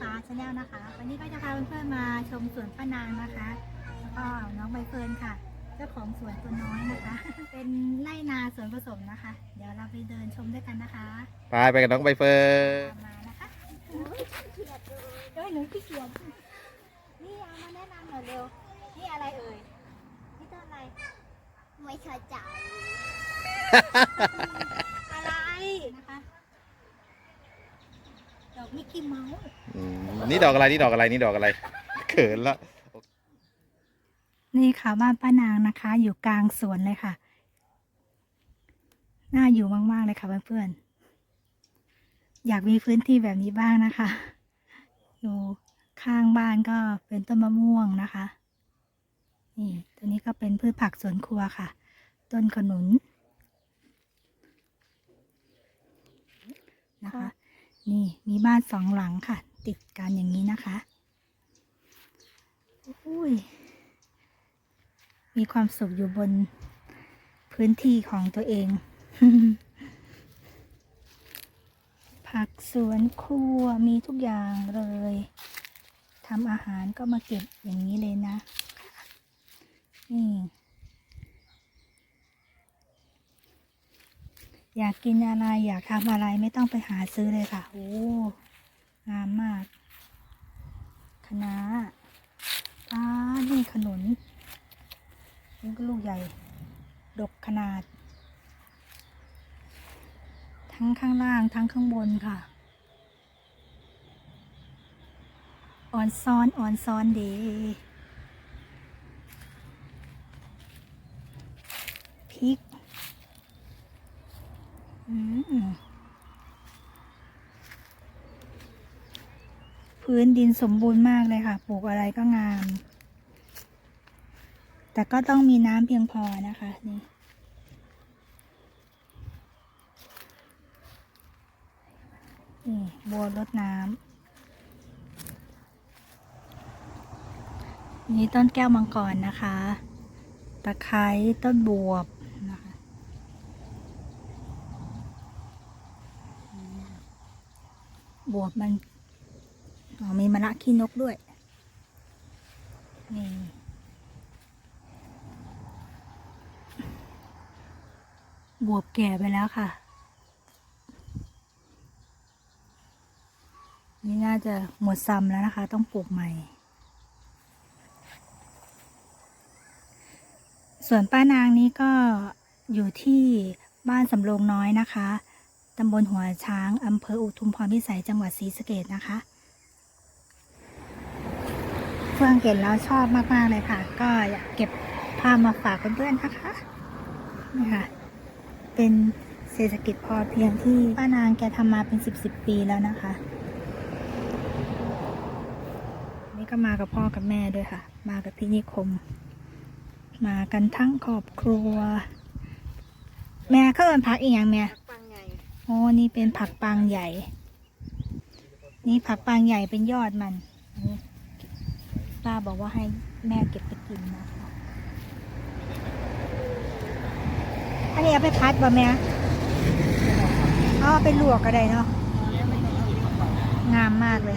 ฟ้าชาแนลนะคะ วันนี้ก็จะพาเพื่อนๆมาชมสวนป้านางนะคะแล้วก็น้องใบเฟิร์นค่ะ เจ้าของสวนตัวน้อยนะคะ เป็นไร่นาสวนผสมนะคะ เดี๋ยวเราไปเดินชมด้วยกันนะคะไปไปกับน้องใบเฟิร์นตามมานะคะเอ้ยหนูขี้เกียจนี่เอามาแนะนำหน่อยเร็ว นี่อะไรเอ่ย นี่ต้นอะไรไม่เข้าใจอะไรนะคะดอก มิกกี้เมาส์อืมนี่ดอกอะไรนี่ดอกอะไรนี่ดอกอะไร เขินละ นี่ค่ะบ้านป้านางนะคะ อยู่กลางสวนเลยค่ะ น่าอยู่มากๆเลยค่ะเพื่อนๆอยากมีพื้นที่แบบนี้บ้างนะคะ อยู่ข้างบ้านก็เป็นต้นมะม่วงนะคะ นี่ ตัวนี้ก็เป็นพืชผักสวนครัวค่ะ ต้นขนุนนะคะ นี่มีบ้านสองหลังค่ะ ติดกันอย่างนี้นะคะอุ้ยมีความสุขอยู่บนพื้นที่ของตัวเอง ผักสวนครัวมีทุกอย่างเลยทำอาหารก็มาเก็บอย่างนี้เลยนะนี่ อยากกินอะไรอยากทำอะไรไม่ต้องไปหาซื้อเลยค่ะ โอ้ งามมากคะน้าอ่านี่ขนุนนี่ก็ลูกใหญ่ ดกขนาด ทั้งข้างล่างทั้งข้างบนค่ะ อ่อนซ้อนอ่อนซ้อนดีพริก อืม พื้นดินสมบูรณ์มากเลยค่ะ ปลูกอะไรก็งาม แต่ก็ต้องมีน้ำเพียงพอนะคะนี่นี่บัวรดน้ำนี่ต้นแก้วมังกรนะคะ ตะไคร้ต้นบวบนะคะอืม บวบมันอ๋อมีมะระขี้นกด้วย นี่ บวบแก่ไปแล้วค่ะ นี่น่าจะหมดซ้ำแล้วนะคะ ต้องปลูกใหม่ ส่วนป้านางนี้ก็อยู่ที่บ้านสำโรงน้อยนะคะำบลหัวช้างอำเภออุทุมพรพิสัยจังหวัดศรีสะเกดนะคะเฟื่องเห็นแล้วชอบมาก ๆ เลยค่ะ ก็อยากเก็บภาพมาฝากเพื่อนๆนะคะนี่ค่ะ เป็นเศรษฐกิจพอเพียงที่ป้านางแกทำมาเป็นสิบสิบปีแล้วนะคะ นี่ก็มากับพ่อกับแม่ด้วยค่ะ มากับพี่นิคม มากันทั้งครอบครัว แม่เขาเอินผักอีกอย่างแม่ โอ้นี่เป็นผักปางใหญ่ นี่ผักปางใหญ่เป็นยอดมันป้าบอกว่าให้แม่เก็บไปกินนะคะอันนี้เอาไปพัดบ่แม่เอาไปลวกก็ได้เนาะ งามมากเลย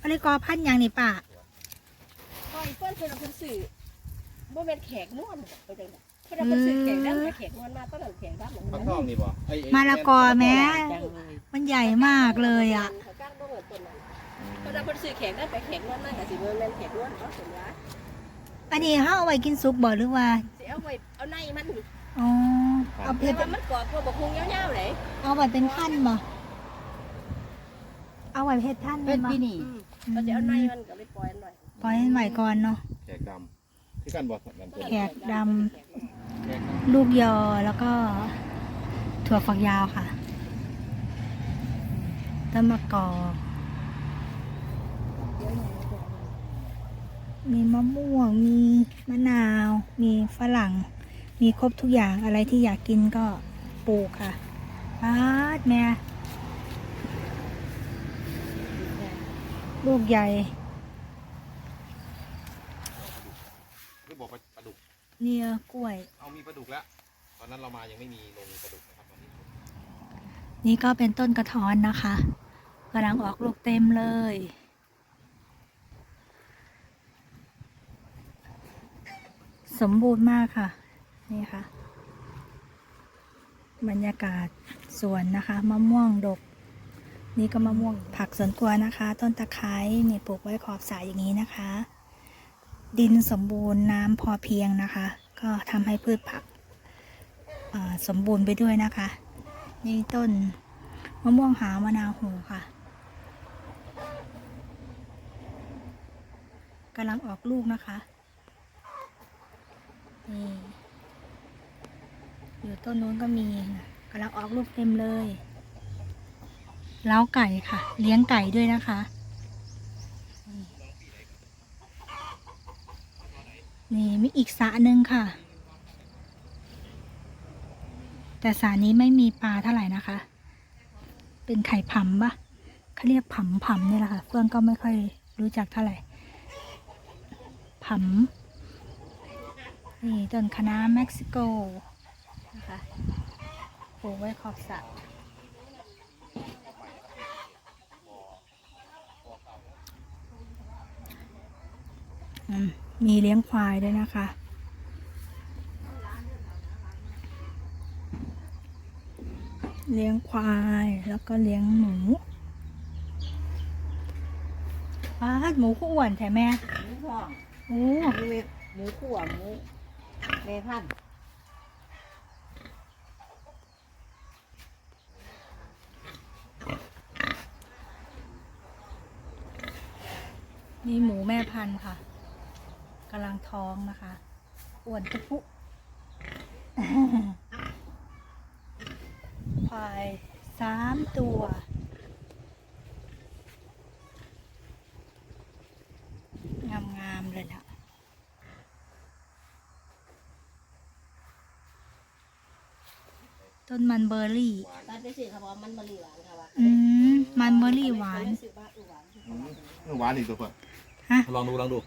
อันนี้กอพันยังนี่ป้าคอยเพื่อนเพื่อนเอาคนสื่อ บ่เป็นแขกนวลไปจังได๋เพื่อนเอาคนสื่อแขกดำมาแขกนวลมาต้นหลังแขกดำหลังฟันั้กนทองนี่บ่ไอ้ไอ้มะละกอแม่จังเลยมันใหญ่มากเลยอะเขาก้างบ่เหมือนต้นนั้นเพื่อนเอาคนสื่อแขกดำไปแขกนวลมาก็สิบ่แม่นแขกนวลเขาสัญญาอันนี้เขาเอาไว้กินซุปบ่หรือว่าสิเอาไว้เอาในมันนี่อ๋อเอาไปแต่ว่ามันกรอบพวกบ่คงยาวๆเลยเอาไว้เป็นพันธุ์บ่เอาไว้เฮ็ดพันธุ์เป็นบ่อืมเราจะเอาในมันก็ไปปล่อยมันหน่อยปล่อยให้ใหม่ก่อนเนาะแขกดำ ที่กันบ่นั่นตัวแขกดำลูกยอแล้วก็ถั่วฝักยาวค่ะต้นมะกอกมีมะม่วง มีมะนาว มีฝรั่ง มีครบทุกอย่างอะไรที่อยากกินก็ปลูกค่ะปาดแม่ลูกใหญ่ คือบอกปลาดุก เนี่ยกล้วย เอามีปลาดุกแล้วอนนั้นเรามายังไม่มีลงกระดูกนะครับตอนนี้นี่ก็เป็นต้นกระท้อนนะคะกำลังออกลูกเต็มเลย สมบูรณ์มากค่ะ นี่ค่ะ บรรยากาศสวนนะคะมะม่วงดก นี่ก็มะม่วงผักสวนครัวนะคะ ต้นตะไคร้นี่ปลูกไว้ขอบสระอย่างนี้นะคะ ดินสมบูรณ์น้ำพอเพียงนะคะ ก็ทำให้พืชผักสมบูรณ์ไปด้วยนะคะ นี่ต้นมะม่วงหาวมะนาวโหค่ะกำลังออกลูกนะคะนี่อยู่ต้นนู้นก็มีกำลังออกลูกเต็มเลย เล้าไก่ค่ะ เลี้ยงไก่ด้วยนะคะ นี่มีอีกสระหนึ่งค่ะ แต่สระนี้ไม่มีปลาเท่าไหร่นะคะ เป็นไข่ผำปะเขาเรียกผำผำนี่แหละค่ะเฟื่องก็ไม่ค่อยรู้จักเท่าไหร่ผำนี่ต้นคะน้าเม็กซิโกนะคะปลูกไว้ขอบสระอืม มีเลี้ยงควายด้วยนะคะ เลี้ยงควายแล้วก็เลี้ยงหมูป้าดหมูคู่อ้วนใช่ไหมหมูพ่อโอ้หมูเวหมูขั่วหมูแม่พันธุ์นี่หมูแม่พันธุ์ค่ะ กำลังท้องนะคะอ้วนตุ๊ปุควายสามตัว งามๆเลยล่ะต้นมันเบอร์รี่ตอนไปซื้อเขาบอกว่ามันมะลิหวานค่ะว่าอืมมันเบอร์รี่หวานซื้อบ้านหวานอืมหวานอีกตัวเพื่อนฮะ ลองดูลองดู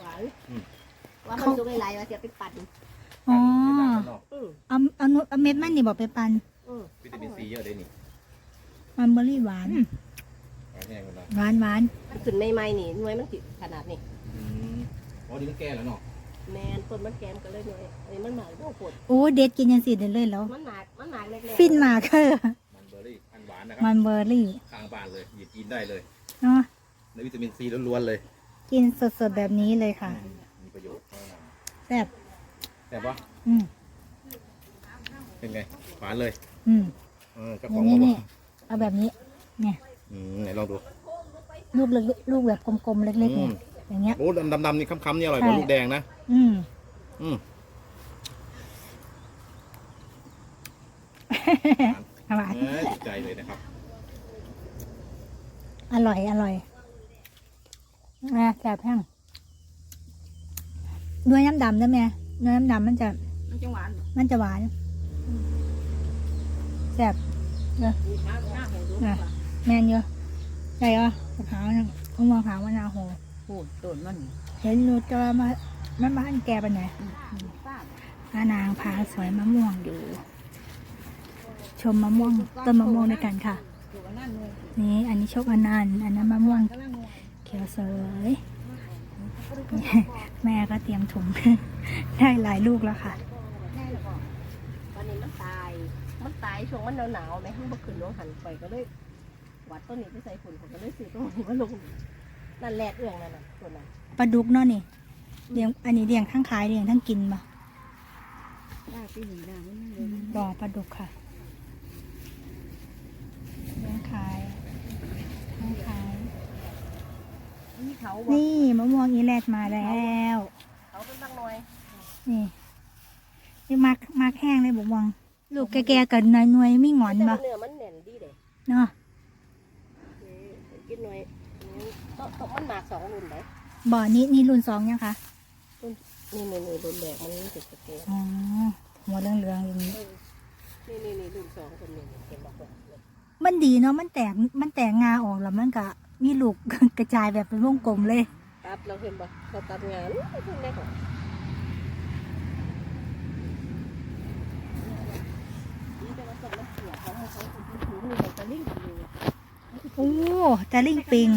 หวานอืม ว่ามันสุกหลายๆว่าจะไปปั่นอ๋ออืมเอาเอานุเอาเม็ดมันนี่บอกไปปันอืมวิตามินซีเยอะเลยนี่มันเบอร์รี่หวานหวานแห้งกันละหวานหวานมันขึ้นใหม่ๆนี่หน่วยมันติดขนาดนี้อืมอ๋อนี่มันแก่แล้วเนาะแมนต้นมันแกมกันเลยหน่วยอันนี้มันหมากโอ้โหดโอ้เด็ดกินยังสิเด็ดเลยแล้ว มันหมากมันหมากเล็กๆฟินมากเออมันเบอร์รี่อันหวานนะครัมันเบอร์รี่ข้างบ้านเลยหยิบกินได้เลยเนาะในวิตามินซีล้วนๆเลย กินสดๆแบบนี้เลยค่ะมีประโยชน์แซ่บแต่ว่าอืมเป็นไงหวานเลยอืมเออเจ้าขอองย่างมานี้บอนี่กเอาแบบนี้ เนี่ย อืมไหนลองดู ลูกเล็กลูกแบบกลมๆเล็กๆเนี่ยอย่างเงี้ย โอ้ดำๆนี่ค้ำๆนี่อร่อยกว่าใช่ ลูกแดงนะอืม อืมหวานเอ้ยถูกใจเลยนะครับ อร่อยอร่อย นะแซ่บแห้งด้วยน้ำดำได้ไหมด้วยน้ำดำมันจะ มันจะหวานมันจะหวานแซ่บมีข้าวหน้าหงดูว่าแมนเยอะใช่เหรอมะพร้าวนะมะม่วงขาวมะนาวโหโอ้ต้นมันเห็นหนูจะมาแม่บ้านแกไปไหนป้าพานางพาสวยมะม่วงอยู่ ชมมะม่วงต้นมะม่วงด้วยกันค่ะอยู่กันนั่นเลยนี่อันนี้โชคอนันต์อันนั้นมะม่วงกำลังงวเขียวสวยแม่ก็เตรียมถุง ได้หลายลูกแล้วค่ะแน่แล้วก็วันนี้มันตาย มันตายช่วงมันหนาวๆไหมข้างบนขึ้นลงหันไปก็เลยวัดต้นนี้ไปใส่ฝุ่นผมก็เลยซื้อต้นนี้มาลงนั่นแรกเอื้องนั่นน่ะตัวนั้นปลาดุกเนาะนี่เลี้ยงอันนี้เลี้ยงทั้งขายเลี้ยงทั้งกินมาได้ปีหนึ่งได้ไม่เลอืยมบ่อปลาดุกค่ะเลี้ยงขายทั้งขาย นี่ เขาบอกนี่มะม่วงอีแลดมาแล้ว เขาเป็นบางหน่อยนี่นี่มักมักแห้งเลยบอกวังลูกแก่ๆกันหน่วยๆไม่หงอนแต่บ่ว่าเนื้อมันแน่นดีเด้เนาะเออกินหน่อยต้องต้องมันหมากสองรุ่นไหมบ่อนี้นี่รุ่นสองยังคะนี่นี่นี่รุ่นแรกมันติดสเกลอ๋อหัวเหลืองๆอย่างนี้นี่นี่นี่รุ่นสองคนนี้เป็นบอกว่ามันดีเนาะมันแตกมันแตกงาออกแล้วมันก็ มีลูกกระจายแบบเป็นวงกลมเลย ตัดเราเห็นบ่เราตัดงานเพิ่งได้ของถุงนี่แต่ตะลิ่งอยู่โอ้ตะลิ่งปิง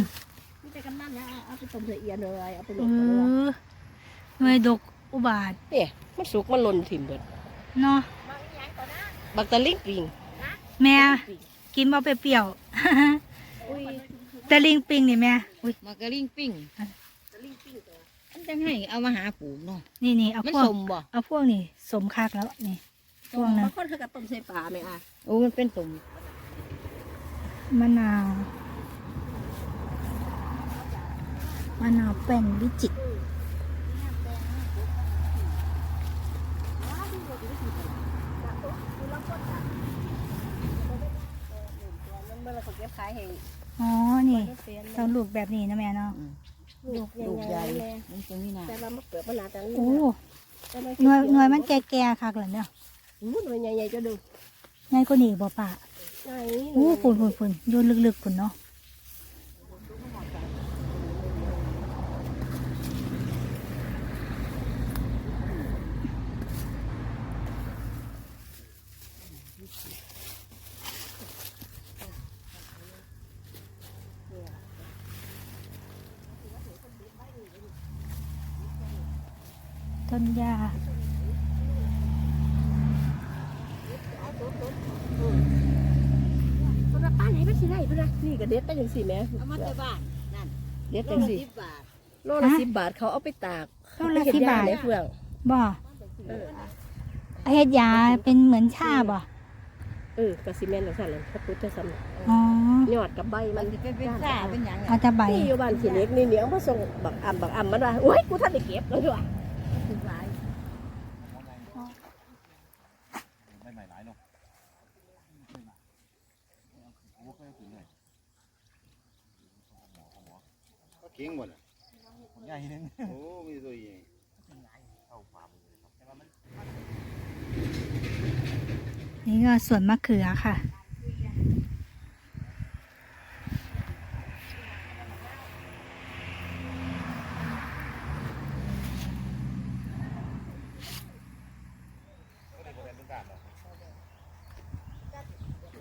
นี่แต่กำนันนะเอาไปต้มใส่เอียนเลยเอาไปลเองกันเลยอหน่วยดกอุบาทเนี่ยมันสุกมันหล่นถิ่มเบิดเนาะบักตะลิ่งปิงแม่กินบ่เปรี้ยวๆอุ้ย ตะลิ่งปิงนี่แม่อุ้ยมากระลิ่งปิ้งตะลิ่งปิงตัวมันจังให้เอามาหาปลูกเนาะนี่นี่เอามันพวกสมบ่เอาพวกนี่สมคักแล้วนี่พวกนั้นบางคนเขาก็ต้มใส่ปลาไหมอะโอ้มันเป็นสมมะนาวมะนาวแป้นวิจิตรมันเมื่อเราเก็บขายให้อ๋อ นี่มันเปลี่ยนเราลูกแบบนี้นะแม่เนาะลูกลูกใหญ่แน่มันจะมีหนาแต่ว่ามันเปลือกมันหนาจังโอ้หน่วยหน่วยมันแก่ๆคักเลยเนี่ยอู้หน่วยใหญ่ๆจะดูง่ายกว่านี้บ่ปะไหนโอ้ฝุ่นฝุ่นฝุ่นโยนลึกๆฝุ่นเนาะ ต้นหญ้าคนละป้าไหนมันสิได้พุ่นนะนี่ก็เด็ดได้จังสี่แม่เอามาแต่บ้านนั่นเด็ดโลจังละสี่สิบบาทโลละสิบบาทเขาเอาไปตากโลละสิบบาท เฮ็ดยในเฟืองบ่เออเฮ็ดยาเป็นเหมือนชาบ่เออกระสิเมนของสันเลยพระพุทธสำนักอ๋อยอดกับใบมัมันนจะเป็นเป็นซ่าเป็นหยังเอาแต่ใบ นี่อยู่บ้านขี้เหล็กนี่เหนียวมาส่งบักอ่ำบักอ่ำมันว่าโอ้ยกูท่านได้เก็บแล้วด้วย ถึงหลาย ไม่ใหม่หลายเนาะ เก่งหมดใหญ่นึงโอ้มีตัวใหญ่นี่ก็สวนมะเขือค่ะ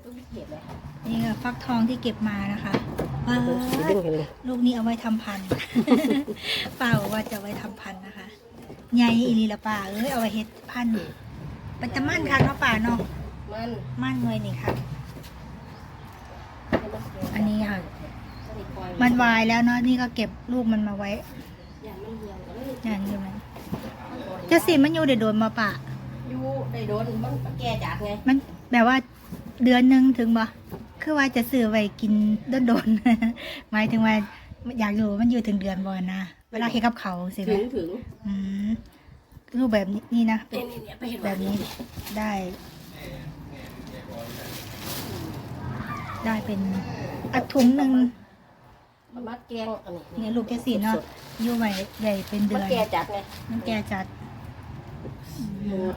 ต้องมีเก็บเลย นี่ก็ฟักทองที่เก็บมานะคะว้าสีดึงเห็นเลยลูกนี้เอาไว้ทำพันธุ์ป้าบอกว่าจะเอาไว้ทำพันธุ์นะคะใหญ่อีหลีละป้าเอ้ยเอาไว้เฮ็ดพันธุ์เป็นตะมั่นค่ะเนาะป้าเนาะมันมั่นเลยนี่ค่ะ อันนี้ค่ะปล่อยมันวายแล้วเนาะนี่ก็เก็บลูกมันมาไว้อย่างมันเหี่ยวก็เลยอย่างนี้มันจะสิมันอยู่เดี๋ยวโดนมาปะอยู่ได้โดนมันแก่จัดไงมันแบบว่าเดือนหนึ่งถึงบ่ คือว่าจะซื้อไว้กินโดนโดนๆหมายถึงว่าอยากรู้ว่ามันอยู่ถึงเดือนบ่นะเวลาเฮ็ดกับเขาวสิไหมถึงถึงอืมรูปแบบนี้นะเป็นเนี่ยเนี่ยไปเห็นแบบนี้ได้ ได้เป็นอัดถุงหนึ่งมันมัดแกงอันนี้เนี่ยลูกแกสีเนาะอยู่ไว้ใหญ่เป็นเดืมันอนแก่จัดไงมันแก่จัดหมด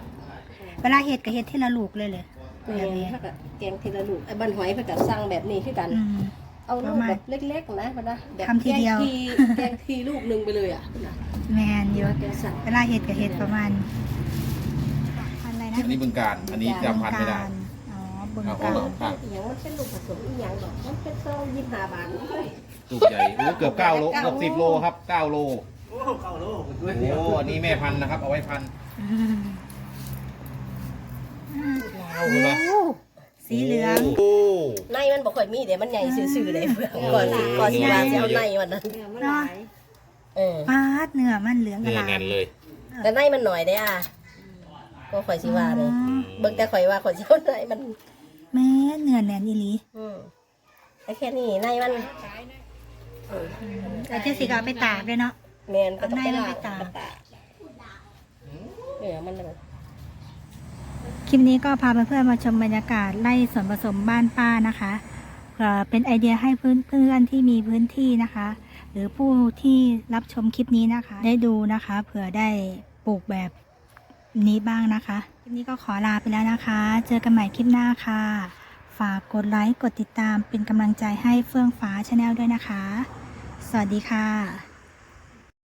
เวลาเฮ็ดก็เฮ็ดทีละลูกเลยเลย แม่นถ้าก็แกงทีละลูกไอ้บันหอยเพื่อกับสั่งแบบนี้คือกัน อืม เอาลูปกระมาณแบบเล็กๆนะมันนะแบบทำทีเดียวแกงทีแกงทีลูกหนึ่งไปเลยอะแมนเยอะแกงสั่ง เวลาเห็ดกับเห็ดประมาณพันอะไรนะอันนี้บึงการ อันนี้จำพันไม่ได้ อ๋อบึงเอาการเอาอหย่างมันเป็นลูกผสมอีหยังดอกมันเป็นซองยี่สิบห้าบาทลูกใหญ่โอ้เกือบเก้าโลเกือบสิบโลครับเก้าโลโอ้เก้าโลโอ้อันนี้แม่พันธุ์นะครับ เอาไว้พันธุ์ อืม เอาคุณละสีเหลือง โอ้ในมันบอกค่อยมีเดี๋ยวมันใหญ่ซื่อๆเลยเพื่อนก่อนสิก่อนสิว่าจะเอาในมันนั้นเนี่ยมันหลายเออปาดเนื้อมันเหลืองกระเนื้อลาแน่นเลย แต่ในมันหน่อยได้อะก็ข่อยสิว่าเลยอ๋อเบิ่งแต่ข่อยว่าข่อยสิเอาในมันแม่เนื้อแน่นอีหลีอืมแต่แค่นี้ในมันเออแต่เจสิกเอาไปตากด้วยเนาะแมนก็ต้องไปเอาในมันล้าไปงตากเออมันเลย คลิปนี้ก็พาเพื่อนๆมาชมบรรยากาศไล่ส่วนผสมบ้านป้านะคะเพื่อเป็นไอเดียให้เพื่อนๆที่มีพื้นที่นะคะ หรือผู้ที่รับชมคลิปนี้นะคะ ได้ดูนะคะเผื่อได้ปลูกแบบนี้บ้างนะคะ คลิปนี้ก็ขอลาไปแล้วนะคะ เจอกันใหม่คลิปหน้าค่ะ ฝากกดไลค์กดติดตามเป็นกำลังใจให้เฟื่องฟ้าชาแนลด้วยนะคะ สวัสดีค่ะ